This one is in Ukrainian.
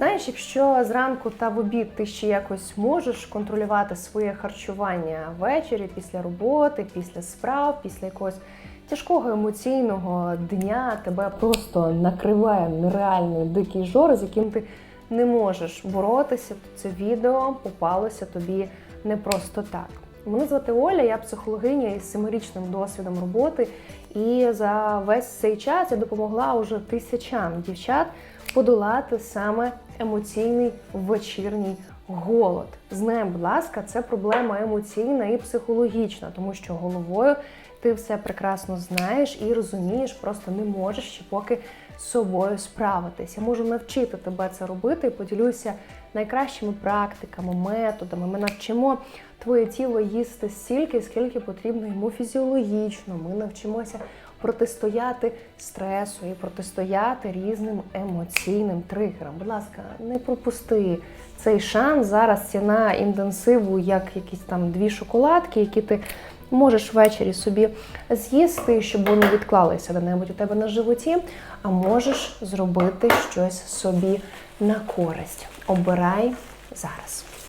Знаєш, якщо зранку та в обід ти ще якось можеш контролювати своє харчування ввечері, після роботи, після справ, після якогось тяжкого емоційного дня, тебе просто накриває нереальний дикий жор, з яким ти не можеш боротися, то це відео попалося тобі не просто так. Мене звати Оля, я психологиня із семирічним досвідом роботи. І за весь цей час я допомогла уже тисячам дівчат подолати саме емоційний вечірній голод. Знай, будь ласка, це проблема емоційна і психологічна, тому що головою ти все прекрасно знаєш і розумієш, просто не можеш ще поки з собою справитись. Я можу навчити тебе це робити і поділюся найкращими практиками, методами. Ми навчимо твоє тіло їсти стільки, скільки потрібно йому фізіологічно. Ми навчимося протистояти стресу і протистояти різним емоційним тригерам. Будь ласка, не пропусти цей шанс. Зараз ціна інтенсиву, як якісь там дві шоколадки, які ти можеш ввечері собі з'їсти, щоб вони відклалися де-небудь у тебе на животі, а можеш зробити щось собі на користь. Обирай зараз.